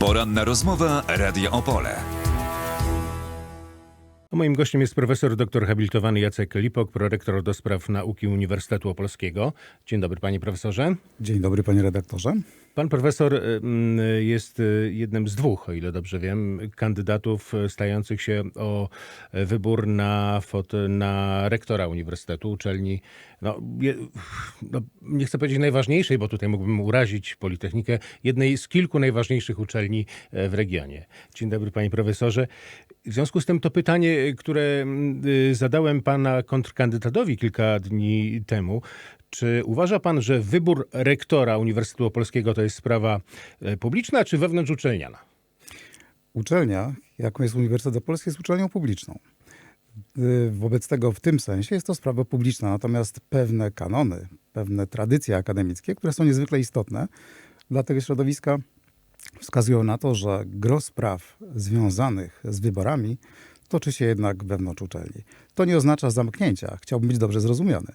Poranna rozmowa Radia Opole. Moim gościem jest profesor doktor habilitowany Jacek Lipok, prorektor do spraw nauki Uniwersytetu Opolskiego. Dzień dobry panie profesorze. Dzień dobry, panie redaktorze. Pan profesor mm, jest y, jednym z dwóch, o ile dobrze wiem, kandydatów y, stających się o y, wybór na, na rektora uniwersytetu, uczelni, no, no, nie chcę powiedzieć najważniejszej, bo tutaj mógłbym urazić Politechnikę, jednej z kilku najważniejszych uczelni w regionie. Dzień dobry panie profesorze. W związku z tym to pytanie, które mm, y, zadałem pana kontrkandydatowi kilka dni temu, czy uważa pan, że wybór rektora Uniwersytetu Opolskiego to jest sprawa e, publiczna czy wewnątrzuczelniana? Uczelnia, jaką jest Uniwersytet Opolski, jest uczelnią publiczną. Wobec tego w tym sensie jest to sprawa publiczna, natomiast pewne kanony, pewne tradycje akademickie, które są niezwykle istotne dla tego środowiska, wskazują na to, że gros spraw związanych z wyborami toczy się jednak wewnątrz uczelni. To nie oznacza zamknięcia, chciałbym być dobrze zrozumiany.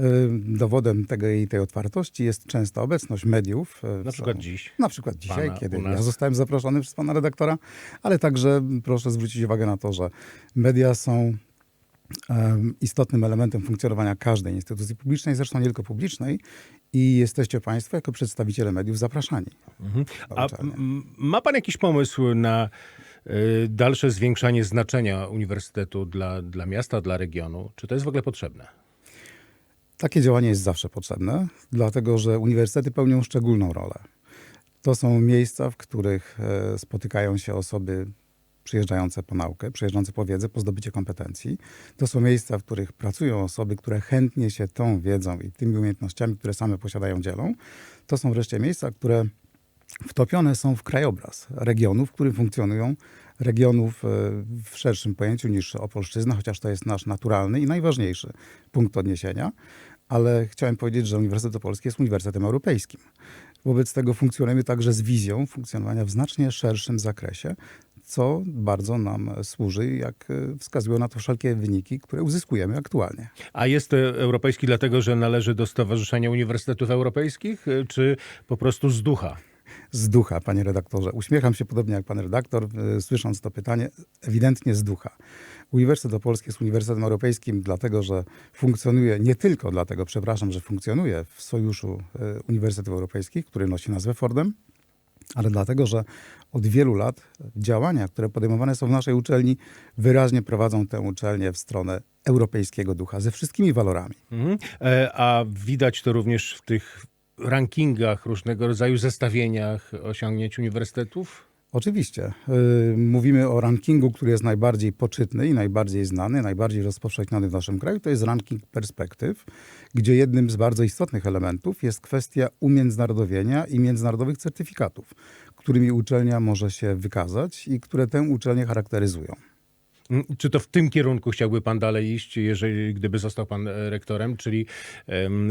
Y, Dowodem tego i tej otwartości jest częsta obecność mediów. y, Na przykład dziś. Na przykład dzisiaj, Pana kiedy ja zostałem zaproszony przez pana redaktora, ale także proszę zwrócić uwagę na to, że media są istotnym elementem funkcjonowania każdej instytucji publicznej, zresztą nie tylko publicznej i jesteście państwo jako przedstawiciele mediów zapraszani. A uczelnię. m, ma pan jakiś pomysł na y, dalsze zwiększanie znaczenia uniwersytetu dla, dla miasta, dla regionu? Czy to jest w ogóle potrzebne? Takie działanie jest zawsze potrzebne, dlatego że uniwersytety pełnią szczególną rolę. To są miejsca, w których e, spotykają się osoby przyjeżdżające po naukę, przyjeżdżające po wiedzę, po zdobycie kompetencji. To są miejsca, w których pracują osoby, które chętnie się tą wiedzą i tymi umiejętnościami, które same posiadają, dzielą. To są wreszcie miejsca, które wtopione są w krajobraz regionów, w którym funkcjonują, regionów e, w szerszym pojęciu niż Opolszczyzna, chociaż to jest nasz naturalny i najważniejszy punkt odniesienia. Ale chciałem powiedzieć, że Uniwersytet Opolski jest uniwersytetem europejskim. Wobec tego funkcjonujemy także z wizją funkcjonowania w znacznie szerszym zakresie, co bardzo nam służy, jak e, wskazują na to wszelkie wyniki, które uzyskujemy aktualnie. A jest e, europejski dlatego, że należy do Stowarzyszenia Uniwersytetów Europejskich, czy po prostu z ducha? Z ducha, panie redaktorze. Uśmiecham się podobnie jak pan redaktor, y, słysząc to pytanie, ewidentnie z ducha. Uniwersytet Opolski jest uniwersytetem europejskim, dlatego że funkcjonuje, nie tylko dlatego, przepraszam, że funkcjonuje w Sojuszu y, Uniwersytetów Europejskich, który nosi nazwę Fordem, ale dlatego, że od wielu lat działania, które podejmowane są w naszej uczelni, wyraźnie prowadzą tę uczelnię w stronę europejskiego ducha, ze wszystkimi walorami. Mhm. E, A widać to również w tych rankingach, różnego rodzaju zestawieniach osiągnięć uniwersytetów? Oczywiście. Yy, Mówimy o rankingu, który jest najbardziej poczytny i najbardziej znany, najbardziej rozpowszechniony w naszym kraju. To jest ranking perspektyw, gdzie jednym z bardzo istotnych elementów jest kwestia umiędzynarodowienia i międzynarodowych certyfikatów, którymi uczelnia może się wykazać i które tę uczelnię charakteryzują. Mm, Czy to w tym kierunku chciałby pan dalej iść, jeżeli gdyby został pan e, rektorem, czyli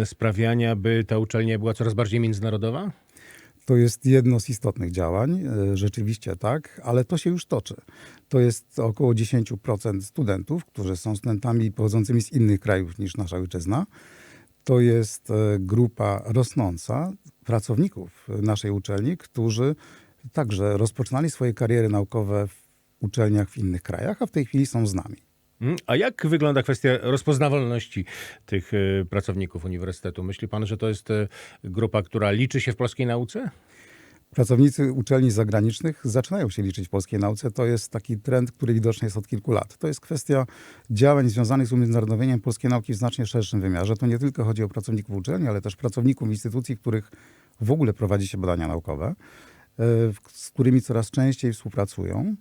sprawiania, by ta uczelnia była coraz bardziej międzynarodowa? To jest jedno z istotnych działań, e, rzeczywiście tak, ale to się już toczy. To jest około 10% studentów, którzy są studentami pochodzącymi z innych krajów niż nasza ojczyzna. To jest e, grupa rosnąca pracowników naszej uczelni, którzy także rozpoczynali swoje kariery naukowe w uczelniach w innych krajach, a w tej chwili są z nami. Mm, A jak wygląda kwestia rozpoznawalności tych e, pracowników uniwersytetu? Myśli pan, że to jest e, grupa, która liczy się w polskiej nauce? Pracownicy uczelni zagranicznych zaczynają się liczyć w polskiej nauce. To jest taki trend, który widoczny jest od kilku lat. To jest kwestia działań związanych z umiędzynarodowieniem polskiej nauki w znacznie szerszym wymiarze. To nie tylko chodzi o pracowników uczelni, ale też pracowników instytucji, w których w ogóle prowadzi się badania naukowe, w- z którymi coraz częściej współpracują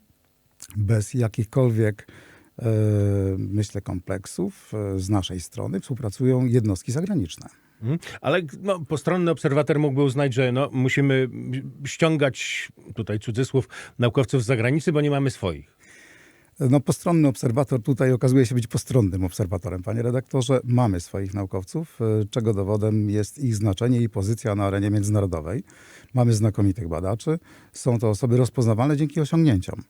bez jakichkolwiek, e, myślę, kompleksów e, z naszej strony. Współpracują jednostki zagraniczne. Mhm. Ale no, postronny obserwator mógłby uznać, że no, musimy ściągać, tutaj cudzysłów, naukowców z zagranicy, bo nie mamy swoich. No, postronny obserwator tutaj okazuje się być postronnym obserwatorem. Panie redaktorze, mamy swoich naukowców, y, czego dowodem jest ich znaczenie i pozycja na arenie międzynarodowej. Mamy znakomitych badaczy. Są to osoby rozpoznawalne dzięki osiągnięciom.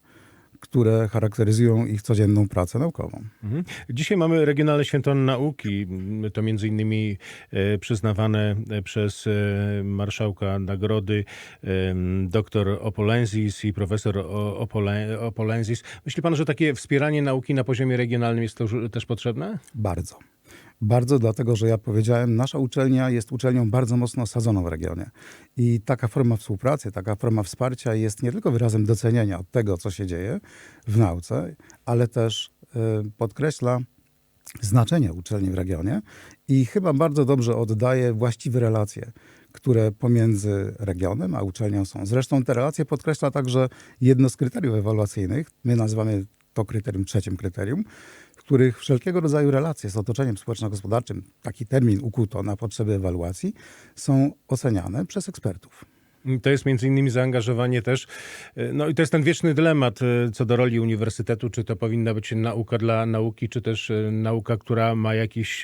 Które charakteryzują ich codzienną pracę naukową. Mhm. Dzisiaj mamy Regionalne Święto Nauki. To między innymi e, przyznawane przez e, marszałka nagrody e, dr Opolenzis i profesor Opolenzis. Myśli pan, że takie wspieranie nauki na poziomie regionalnym jest też potrzebne? Bardzo. Bardzo, dlatego że ja powiedziałem, nasza uczelnia jest uczelnią bardzo mocno osadzoną w regionie. I taka forma współpracy, taka forma wsparcia jest nie tylko wyrazem docenienia tego, co się dzieje w nauce, ale też y, podkreśla znaczenie uczelni w regionie i chyba bardzo dobrze oddaje właściwe relacje, które pomiędzy regionem a uczelnią są. Zresztą te relacje podkreśla także jedno z kryteriów ewaluacyjnych. My nazywamy to kryterium trzecim kryterium, których wszelkiego rodzaju relacje z otoczeniem społeczno-gospodarczym, taki termin ukuto na potrzeby ewaluacji, są oceniane przez ekspertów. To jest między innymi zaangażowanie też, e, no i to jest ten wieczny dylemat e, co do roli uniwersytetu, czy to powinna być nauka dla nauki, czy też e, nauka, która ma jakiś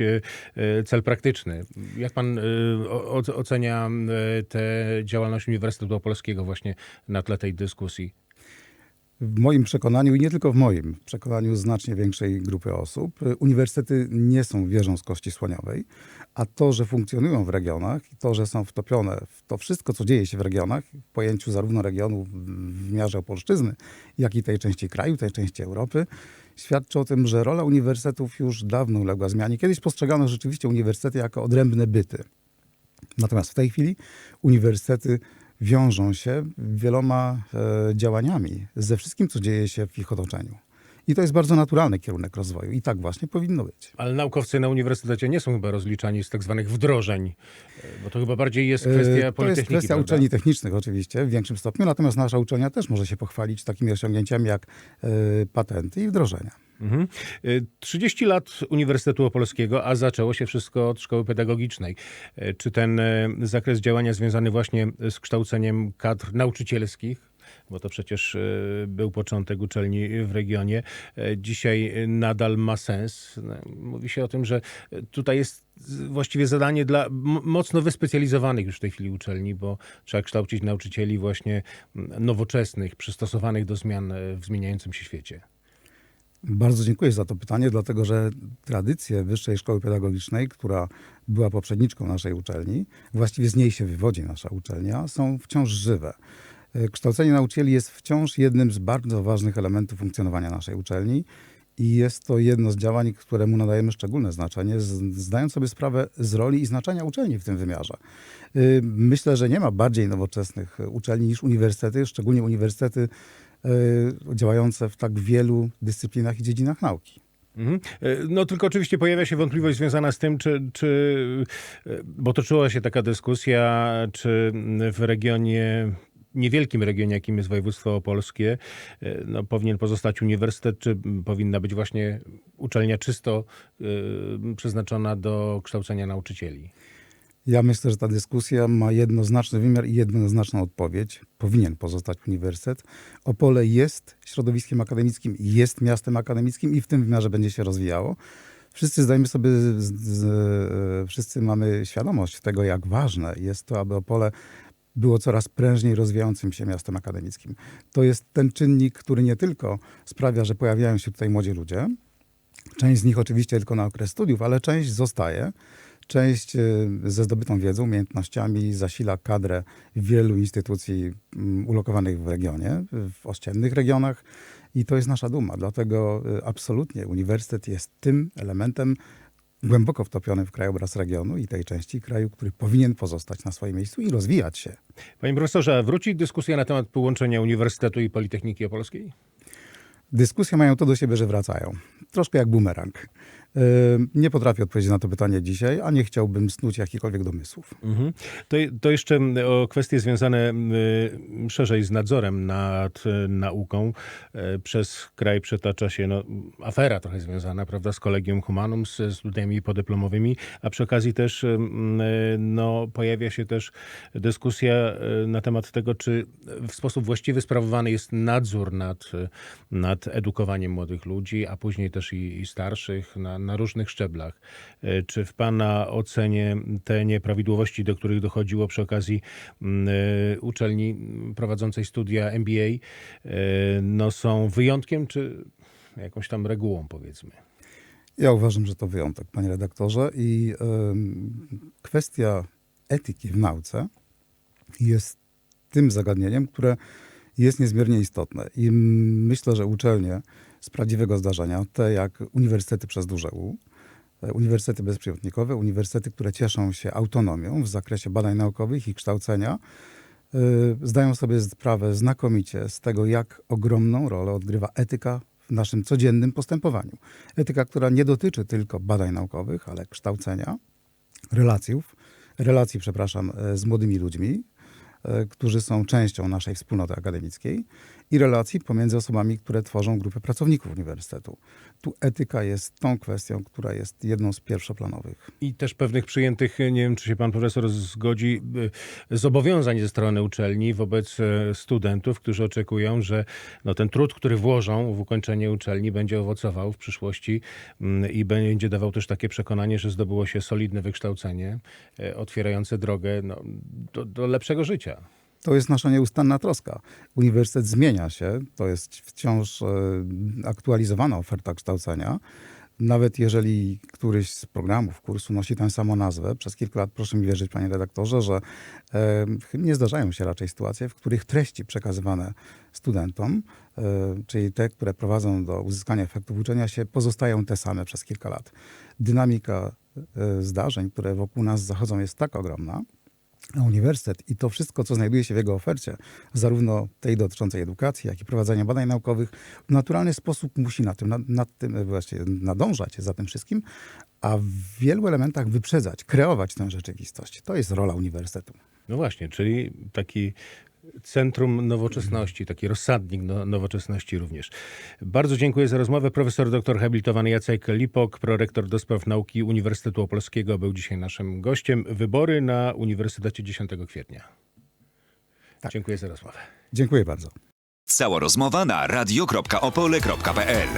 cel praktyczny. Jak pan ocenia tę działalność Uniwersytetu Opolskiego właśnie na tle tej dyskusji? W moim przekonaniu, i nie tylko w moim, w przekonaniu znacznie większej grupy osób, y, uniwersytety nie są wieżą z kości słoniowej, a to, że funkcjonują w regionach i to, że są wtopione w to wszystko, co dzieje się w regionach, w pojęciu zarówno regionu w miarze opolszczyzny, jak i tej części kraju, tej części Europy, świadczy o tym, że rola uniwersytetów już dawno uległa zmianie. Kiedyś postrzegano rzeczywiście uniwersytety jako odrębne byty. Natomiast w tej chwili uniwersytety wiążą się wieloma e, działaniami ze wszystkim, co dzieje się w ich otoczeniu. I to jest bardzo naturalny kierunek rozwoju. I tak właśnie powinno być. Ale naukowcy na uniwersytecie nie są chyba rozliczani z tak zwanych wdrożeń, e, bo to chyba bardziej jest kwestia E, To politechniki. jest kwestia prawda? uczelni technicznych oczywiście w większym stopniu, natomiast nasza uczelnia też może się pochwalić takimi osiągnięciami jak e, patenty i wdrożenia. Mhm. Y, 30 lat Uniwersytetu Opolskiego, a zaczęło się wszystko od szkoły pedagogicznej. Y, Czy ten y, zakres działania związany właśnie z kształceniem kadr nauczycielskich, bo to przecież był początek uczelni w regionie, dzisiaj nadal ma sens? No, Mówi się o tym, że tutaj jest właściwie zadanie dla mocno wyspecjalizowanych już w tej chwili uczelni, bo trzeba kształcić nauczycieli właśnie mm, nowoczesnych, przystosowanych do zmian w zmieniającym się świecie. Bardzo dziękuję za to pytanie, dlatego że tradycje Wyższej Szkoły Pedagogicznej, która była poprzedniczką naszej uczelni, właściwie z niej się wywodzi nasza uczelnia, są wciąż żywe. E, Kształcenie nauczycieli jest wciąż jednym z bardzo ważnych elementów funkcjonowania naszej uczelni i jest to jedno z działań, któremu nadajemy szczególne znaczenie, zdając sobie sprawę z roli i znaczenia uczelni w tym wymiarze. Y, Myślę, że nie ma bardziej nowoczesnych uczelni niż uniwersytety, szczególnie uniwersytety działające w tak wielu dyscyplinach i dziedzinach nauki. Mhm. E, No tylko oczywiście pojawia się wątpliwość związana z tym, czy, czy e, bo toczyła się taka dyskusja, czy w regionie niewielkim regionie, jakim jest województwo opolskie, no, powinien pozostać uniwersytet, czy powinna być właśnie uczelnia czysto przeznaczona do kształcenia nauczycieli? Ja myślę, że ta dyskusja ma jednoznaczny wymiar i jednoznaczną odpowiedź. Powinien pozostać uniwersytet. Opole jest środowiskiem akademickim, jest miastem akademickim i w tym wymiarze będzie się rozwijało. Wszyscy zdajemy sobie, z, z, e, wszyscy mamy świadomość tego, jak ważne jest to, aby Opole było coraz prężniej rozwijającym się miastem akademickim. To jest ten czynnik, który nie tylko sprawia, że pojawiają się tutaj młodzi ludzie, Część z nich oczywiście tylko na okres studiów, ale część zostaje. Część y, ze zdobytą wiedzą, umiejętnościami zasila kadrę wielu instytucji mm, ulokowanych w regionie, w ościennych regionach i to jest nasza duma. Dlatego y, absolutnie uniwersytet jest tym elementem głęboko wtopionym w krajobraz regionu i tej części kraju, który powinien pozostać na swoim miejscu i rozwijać się. Panie profesorze, wróci dyskusja na temat połączenia Uniwersytetu i Politechniki Opolskiej? Dyskusje mają to do siebie, że wracają. Troszkę jak bumerang. Nie potrafię odpowiedzieć na to pytanie dzisiaj, a nie chciałbym snuć jakichkolwiek domysłów. Mhm. To, to jeszcze o kwestie związane y, szerzej z nadzorem nad y, nauką. Y, Przez kraj przetacza się no, afera trochę związana, prawda, z Collegium Humanum, z studiami podyplomowymi, a przy okazji też y, y, no, pojawia się też dyskusja na temat tego, czy w sposób właściwy sprawowany jest nadzór nad, nad edukowaniem młodych ludzi, a później też i, i starszych, na, na różnych szczeblach. E, Czy w Pana ocenie te nieprawidłowości, do których dochodziło przy okazji mm, e, uczelni prowadzącej studia MBA, e, no są wyjątkiem, czy jakąś tam regułą, powiedzmy? Ja uważam, że to wyjątek, panie redaktorze. I em, kwestia etyki w nauce jest tym zagadnieniem, które jest niezmiernie istotne. I myślę, że uczelnie z prawdziwego zdarzenia, te jak uniwersytety przez duże U, e, uniwersytety bezprzymiotnikowe, uniwersytety, które cieszą się autonomią w zakresie badań naukowych i kształcenia, y, zdają sobie sprawę znakomicie z tego, jak ogromną rolę odgrywa etyka w naszym codziennym postępowaniu. Etyka, która nie dotyczy tylko badań naukowych, ale kształcenia, relacjów, relacji, przepraszam, e, z młodymi ludźmi, e, którzy są częścią naszej wspólnoty akademickiej i relacji pomiędzy osobami, które tworzą grupę pracowników uniwersytetu. Tu etyka jest tą kwestią, która jest jedną z pierwszoplanowych. I też pewnych przyjętych, nie wiem czy się pan profesor zgodzi, y, zobowiązań ze strony uczelni wobec e, studentów, którzy oczekują, że no, ten trud, który włożą w ukończenie uczelni będzie owocował w przyszłości mm, i będzie dawał też takie przekonanie, że zdobyło się solidne wykształcenie, e, otwierające drogę no, do, do lepszego życia. To jest nasza nieustanna troska. Uniwersytet zmienia się, to jest wciąż e, aktualizowana oferta kształcenia. Nawet jeżeli któryś z programów kursu nosi tę samą nazwę, przez kilka lat proszę mi wierzyć, panie redaktorze, że e, nie zdarzają się raczej sytuacje, w których treści przekazywane studentom, e, czyli te, które prowadzą do uzyskania efektów uczenia się, pozostają te same przez kilka lat. Dynamika zdarzeń, które wokół nas zachodzą, jest tak ogromna, a uniwersytet i to wszystko, co znajduje się w jego ofercie, zarówno tej dotyczącej edukacji, jak i prowadzenia badań naukowych, w naturalny sposób musi na tym, nad, nad tym właśnie nadążać za tym wszystkim, a w wielu elementach wyprzedzać, kreować tę rzeczywistość. To jest rola uniwersytetu. No właśnie, czyli taki centrum nowoczesności, taki rozsadnik no, nowoczesności również. Bardzo dziękuję za rozmowę. Profesor doktor habilitowany Jacek Lipok, prorektor do spraw nauki Uniwersytetu Opolskiego był dzisiaj naszym gościem. Wybory na Uniwersytecie 10 kwietnia. Dziękuję za rozmowę. Dziękuję bardzo. Cała rozmowa na radio.opole.pl